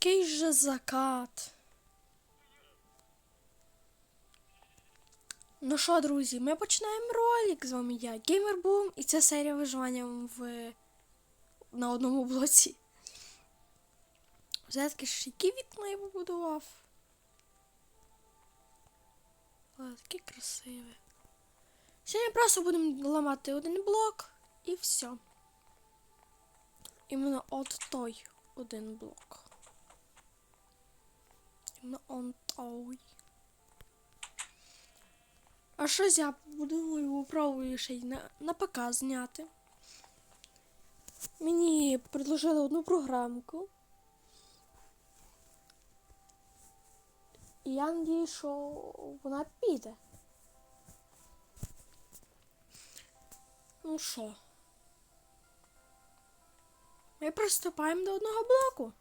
Який же закат. Ну що, друзі, ми починаємо ролик. З вами я, Геймербум, і це серія виживання в... на одному блоці. Взятки ж які вікна я побудував. Ось, таке. Сьогодні просто будемо ламати один блок і все. Іменно от той один блок. Іменно он той. А щось я подумаю, попробую ще й на, на ПК зняти. Мені предложили одну програмку. І я надію, що вона піде. Ну що? Ми приступаємо до одного блоку.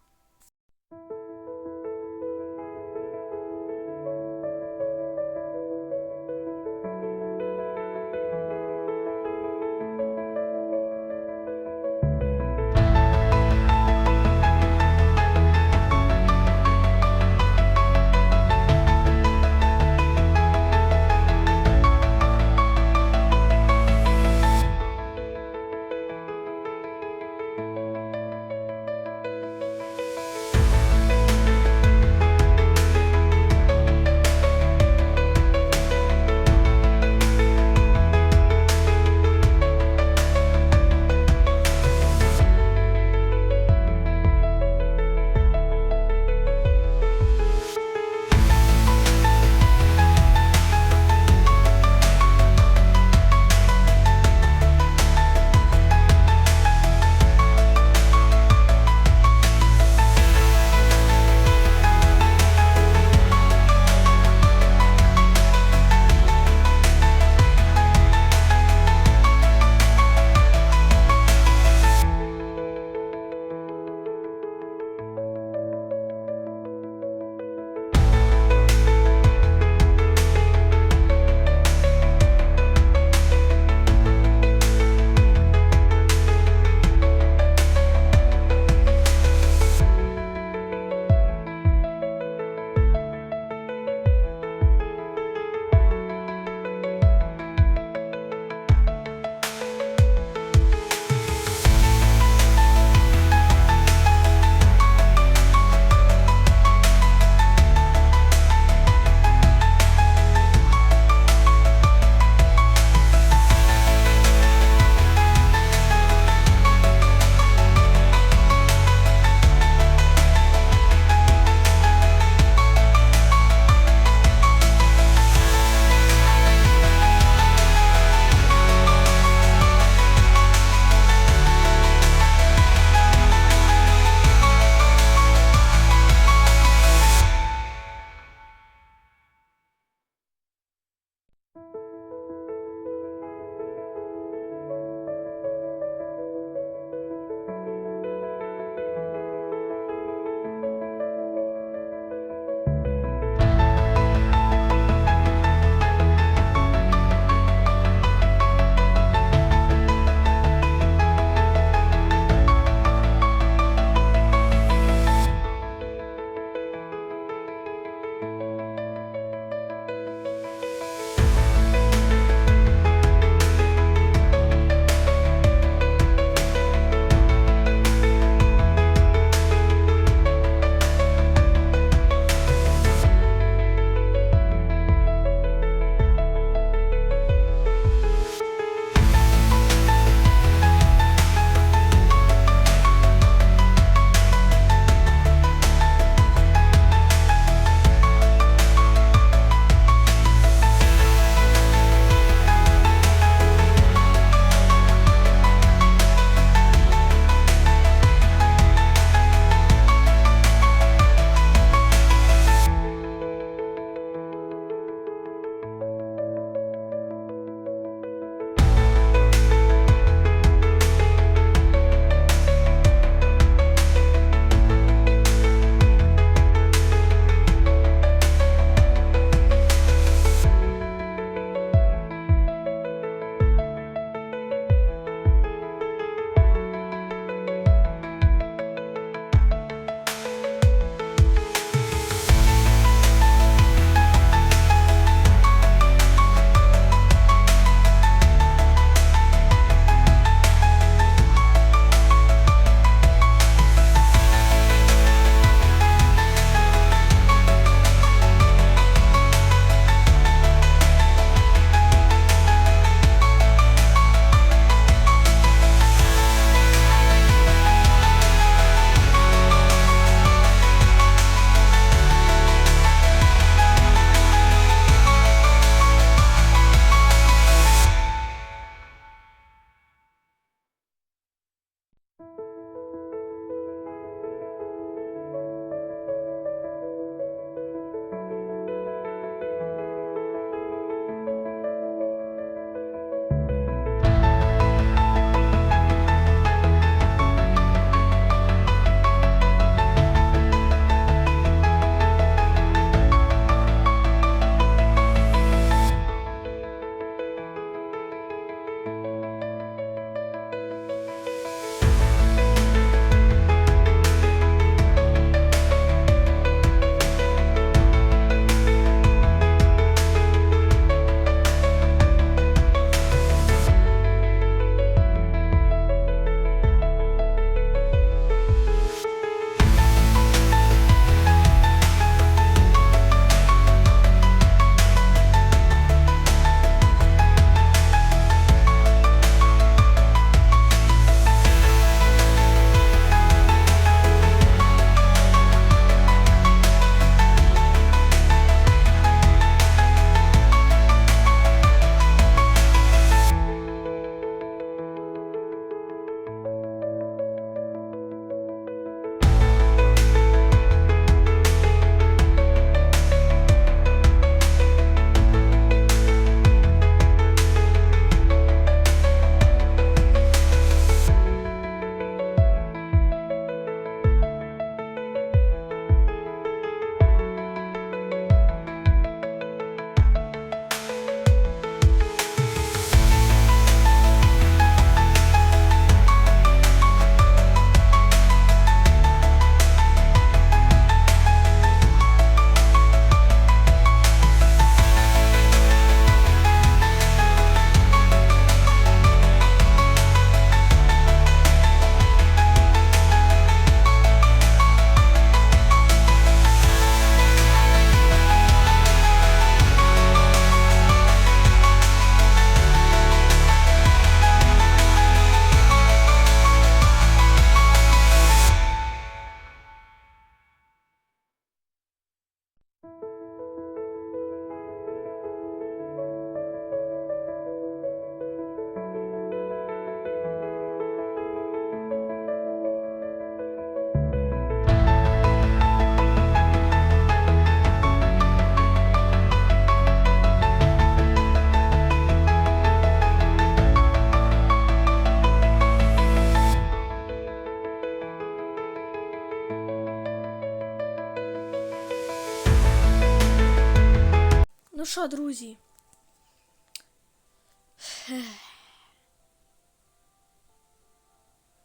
що, друзі?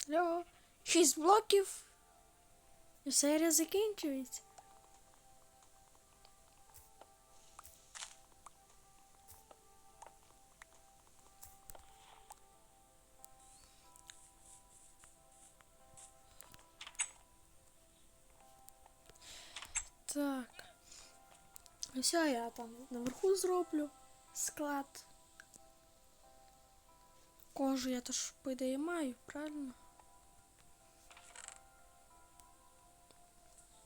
Алло, шість блоків. І серія закінчується. Так. Все, я там наверху зроблю склад. Кожу я теж, маю, правильно?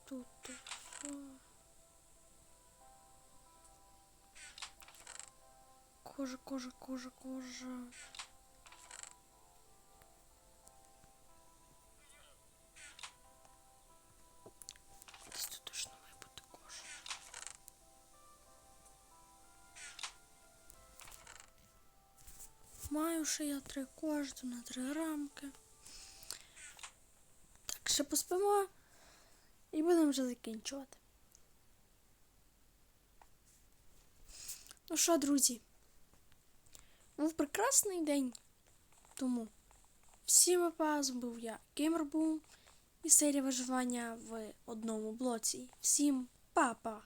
Тут все. Кожа, кожа, кожа, кожа. Маю я три кожди на три рамки. Так, ще поспимо і будемо вже закінчувати. Ну що, друзі, був прекрасний день. Тому всім папа, був я Геймербум і серія виживання в одному блоці. Всім па-па!